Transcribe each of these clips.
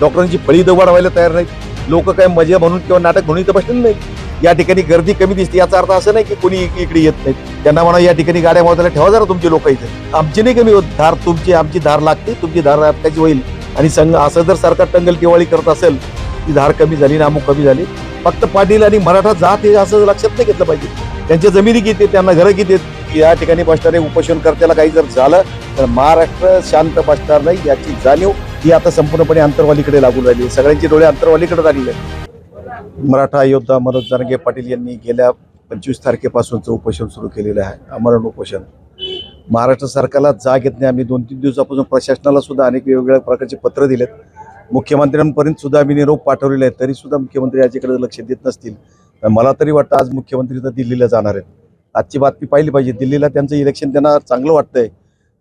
डॉक्टरांची फळी दवाड वाढवायला तयार नाहीत. लोक काय मजा म्हणून किंवा नाटक म्हणून इथं बसलेले नाहीत. या ठिकाणी गर्दी कमी दिसते याचा अर्थ असं नाही की कोणी इकडे येत नाहीत. त्यांना म्हणा या ठिकाणी गाड्या मोजायला ठेवा जरा तुमची लोक इथे. आमची नाही कमी होत. धार तुमची आमची धार लागते तुमची धार अटकायची होईल. आणि संघ असं जर सरकार टंगल किवाळी करत असेल ती धार कमी झाली ना अमुक कमी झाली. फक्त पाटील आणि मराठा जात हे असं लक्षात नाही घेतलं पाहिजे. त्यांच्या जमिनी किती आहेत, त्यांना घरं किती आहेत? या ठिकाणी बसणारे उपोषणकर्त्याला काही जर झालं तर महाराष्ट्र शांत बसणार नाही याची जाणीव ती आता संपूर्णपणे अंतरवालीकडे लागून राहिली सगळ्यांची डोळे अंतरवालीकडे लागलेले आहेत. मराठा योद्धा मनोज जानगे पाटील यांनी गेल्या पंचवीस तारखेपासूनचं उपोषण सुरू केलेलं आहे. अमरण उपोषण. महाराष्ट्र सरकारला जाग येत नाही. आम्ही दोन तीन दिवसापासून प्रशासनाला सुद्धा अनेक वेगवेगळ्या प्रकारचे पत्र दिलेत. मुख्यमंत्र्यांपर्यंत सुद्धा आम्ही निरोप पाठवलेले आहेत तरी सुद्धा मुख्यमंत्री याच्याकडे लक्ष देत नसतील. तर मला तरी वाटतं आज मुख्यमंत्री तर दिल्लीला जाणार आहेत. आजची बातमी पाहिली पाहिजे. दिल्लीला त्यांचं इलेक्शन त्यांना चांगलं वाटतंय.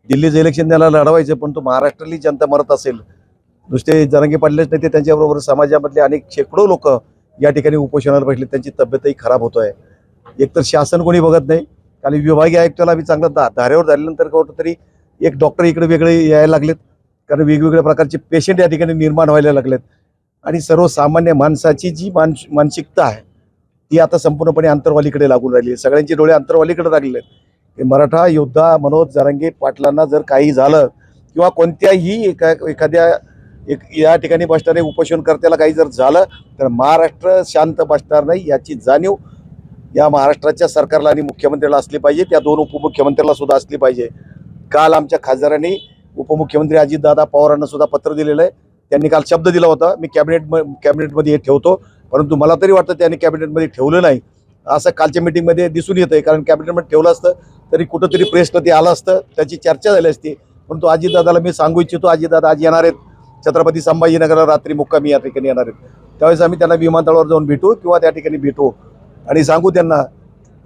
दिल्लीचं इलेक्शन त्यांना लढवायचं पण तो महाराष्ट्रातली जनता मरत असेल. नुसते जरंगी पडलेच नाही ते त्यांच्याबरोबर समाजामधले अनेक शेकडो लोक या ठिकाणी उपोषणाला बसले त्यांची तब्येतही खराब होतो आहे एकतर शासन कोणी बघत नाही आणि विभागीय आयुक्ताला आम्ही चांगलं दा धारेवर झाल्यानंतर कुठं तरी एक डॉक्टर इकडे वेगळे यायला लागलेत. कारण वेगवेगळ्या प्रकारचे पेशंट या ठिकाणी निर्माण व्हायला लागलेत. आणि सर्वसामान्य माणसाची जी मानस मानसिकता आहे ती आता संपूर्णपणे अंतरवालीकडे लागून राहिली आहे. सगळ्यांचे डोळे अंतरवालीकडे लागले आहेत मराठा योद्धा मनोज जरांगे पाटलांना जर काही झालं किंवा कोणत्याही एका एखाद्या एक या ठिकाणी बसणारे उपोषणकर्त्याला काही जर झालं तर महाराष्ट्र शांत बसणार नाही याची जाणीव या महाराष्ट्राच्या सरकारला आणि मुख्यमंत्र्याला असली पाहिजे. त्या दोन उपमुख्यमंत्र्याला सुद्धा असली पाहिजे. काल आमच्या खासदारांनी उपमुख्यमंत्री अजितदादा पवारांना सुद्धा पत्र दिलेलं आहे. त्यांनी काल शब्द दिला होता. मी कॅबिनेट कॅबिनेटमध्ये हे ठेवतो. परंतु मला तरी वाटतं त्यांनी कॅबिनेटमध्ये ठेवलं नाही. असं कालच्या मिटिंगमध्ये दिसून येतं आहे कारण कॅबिनेटमध्ये ठेवलं असतं तरी कुठंतरी प्रेसला ते आलं असतं. त्याची चर्चा झाली असती. परंतु अजितदादाला मी सांगू इच्छितो अजितदादा आज येणार आहेत. छत्रपती संभाजीनगरला रात्री मुक्कामी या ठिकाणी येणार आहेत. त्यावेळेस आम्ही त्यांना विमानतळावर जाऊन भेटू किंवा त्या ठिकाणी भेटू. आणि सांगू त्यांना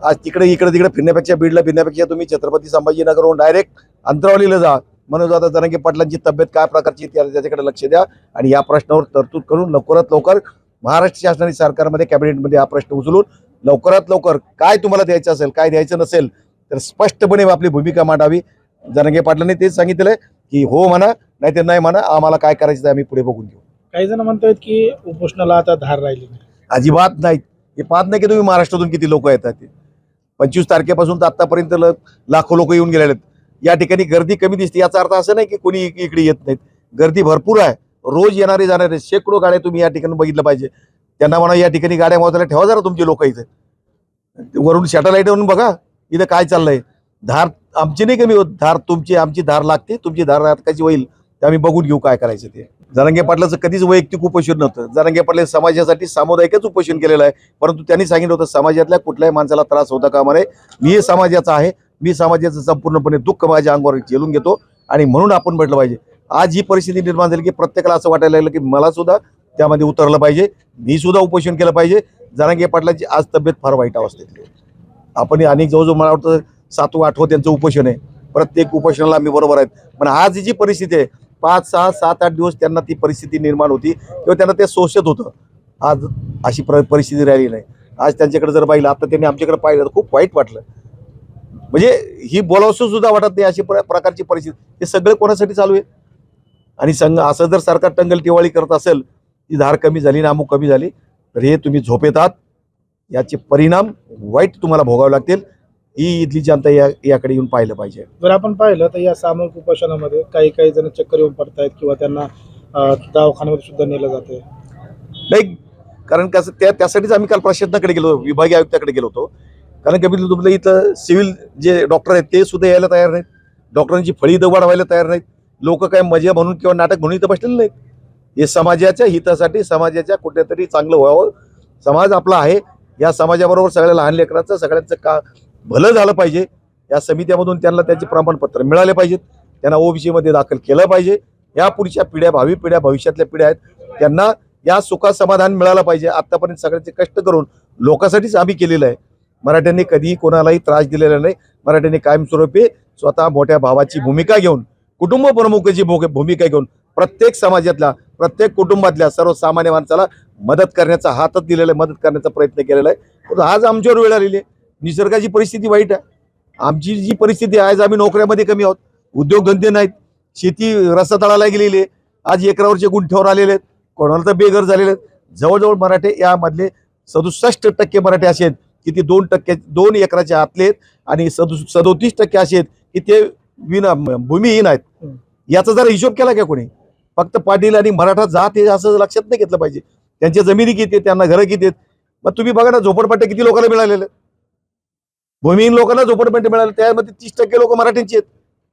आज तिकडे इकडे तिकडे फिरण्यापेक्षा बीडला फिरण्यापेक्षा तुम्ही छत्रपती संभाजीनगरहून डायरेक्ट अंतरावलीला जा. मनोज आता जरांगे पाटलांची तब्येत काय प्रकारची त्याच्याकडे लक्ष द्या. आणि या प्रश्नावर तरतूद करून लवकरात लवकर महाराष्ट्र शासनाने सरकारमध्ये कॅबिनेटमध्ये हा प्रश्न उचलून लवकरात लवकर काय तुम्हाला द्यायचं असेल काय द्यायचं नसेल तर स्पष्टपणे आपली भूमिका मांडावी. जरांगे पाटलांनी तेच सांगितलं की हो म्हणा नाही तर नाही म्हणा आम्हाला काय करायचं ते आम्ही पुढे बघून घेऊ. काही जण म्हणतात की उपोषणाला आता धार राहिली नाही. अजिबात नाही. हे पाहत नाही की तुम्ही महाराष्ट्रातून किती लोक येतात ते. पंचवीस तारखेपासून तर आतापर्यंत ल- लाखो लोक येऊन गेलेले आहेत. या ठिकाणी गर्दी कमी दिसते. याचा अर्थ असं नाही की कोणी इक- इकडे येत नाहीत. गर्दी भरपूर आहे. रोज येणारे जाणारे शेकडो गाड्या तुम्ही या ठिकाणी बघितलं पाहिजे. त्यांना म्हणा या ठिकाणी गाड्या मोजायला ठेवा जरा तुमची लोक इथे. वरून सॅटेलाईटवरून बघा. इथं काय चाललंय? धार आमची नाही कमी होत. धार तुमची आमची धार लागते. तुमची धार अटकायची होईल? ते आम्ही बघून घेऊ काय करायचं ते. जरांगे पाटलाचं कधीच वैयक्तिक उपोषण नव्हतं. जरांगे पाटले समाजासाठी सामुदायिकच उपोषण केलेलं आहे. परंतु त्यांनी सांगितलं होतं समाजातल्या कुठल्याही माणसाला त्रास होता कामा नये. मी समाजाचा आहे. मी समाजाचं संपूर्णपणे दुःख माझ्या अंगावर झेलून घेतो. आणि म्हणून आपण म्हटलं पाहिजे. आज ही परिस्थिती निर्माण झाली की प्रत्येकाला असं वाटायला लागलं की मला सुद्धा त्यामध्ये उतरलं पाहिजे. मी सुद्धा उपोषण केलं पाहिजे. जरांगे पाटलाची आज तब्येत फार वाईट अवस्थेतली आपण अनेक जवळजवळ मला वाटतं सातवं आठवं त्यांचं उपोषण आहे. प्रत्येक उपोषणाला आम्ही बरोबर आहेत. पण आज जी परिस्थिती आहे पाच सहा सात आठ दिवस त्यांना ती परिस्थिती निर्माण होती किंवा त्यांना ते शोषत होतं. आज अशी प्र परिस्थिती राहिली नाही. आज त्यांच्याकडे जर पाहिलं आता त्यांनी आमच्याकडे पाहिलं तर खूप वाईट वाटलं. म्हणजे ही बोलावसं सुद्धा वाटत नाही अशी प्र- प्रकारची परिस्थिती. हे सगळं कोणासाठी चालू आहे? आणि संघ असं जर सरकार टंगल टिवाळी करत असेल ती धार कमी झाली ना अमुक कमी झाली तर हे तुम्ही झोपेतात आहात. याचे परिणाम वाईट तुम्हाला भोगावे लागतील. ही इथली जनता या याकडे येऊन पाहिलं पाहिजे. जर आपण पाहिलं तर या सामूहिक उपोषणामध्ये काही काही जण चक्कर येऊन पडतायत किंवा त्यांना दवाखान्यामध्ये सुद्धा नेलं जाते नाही कारण कसं त्या त्यासाठीच आम्ही काल प्रशासनाकडे गेलो विभागीय आयुक्ताकडे गेलो होतो. कारण कमी तुमचं इथं सिव्हिल जे डॉक्टर आहेत ते सुद्धा यायला तयार नाहीत. डॉक्टरांची फळी इथं वाढवायला तयार नाहीत. लोक काय मजा म्हणून किंवा नाटक म्हणून इथं बसलेले नाहीत. हे समाजाच्या हितासाठी समाजाच्या कुठेतरी चांगलं व्हावं. समाज आपला आहे. या समाजाबरोबर सगळ्या लहान लेकरांचं सगळ्यांचं का भलं झालं पाहिजे. या समित्यामधून त्यांना त्याचे प्रमाणपत्र मिळाले पाहिजेत. त्यांना ओबीसीमध्ये दाखल केलं पाहिजे. या पुढच्या पिढ्या भावी पिढ्या भविष्यातल्या पिढ्या आहेत. त्यांना या सुखात समाधान मिळालं पाहिजे. आत्तापर्यंत सगळ्यांचे कष्ट करून लोकांसाठीच आम्ही केलेलं आहे. मराठ्यांनी कधीही कोणालाही त्रास दिलेला नाही. मराठ्यांनी कायमस्वरूपी स्वतः मोठ्या भावाची भूमिका घेऊन कुटुंब प्रमुखाची भूक- भूमिका घेऊन प्रत्येक समाजातल्या प्रत्येक कुटुंबातल्या सर्वसामान्य माणसाला मदत करण्याचा हातच दिलेला आहे मदत करण्याचा प्रयत्न केलेला आहे. परंतु आज आमच्यावर वेळ आलेली आहे. निसर्गाची परिस्थिती वाईट आहे. आमची जी परिस्थिती आहे आज आम्ही नोकऱ्यामध्ये कमी आहोत. उद्योगधंदे नाहीत. शेती रस्ता तळाला गेलेली आहे. आज एकरावरचे गुंठ्यावर आलेले आहेत. कोणाला तर बेघर झालेले आहेत. जवळजवळ मराठे यामधले सदुसष्ट टक्के मराठे असे आहेत की ते दोन टक्के दोन एकराच्या आतले आहेत आणि सदु सदोतीस टक्के असे आहेत की ते विना भूमिहीन आहेत. याचा जरा हिशोब केला का कोणी? फक्त पाटील आणि मराठा जात हे असं लक्षात नाही घेतलं पाहिजे. त्यांच्या जमिनी किती आहेत त्यांना घरं किती आहेत? मग तुम्ही बघा ना झोपडपट्ट्या किती लोकांना मिळालेल्या आहेत. भूमिहीन लोकांना झोपडपट्टे मिळाले. त्यामध्ये तीस टक्के लोक मराठ्यांची आहेत.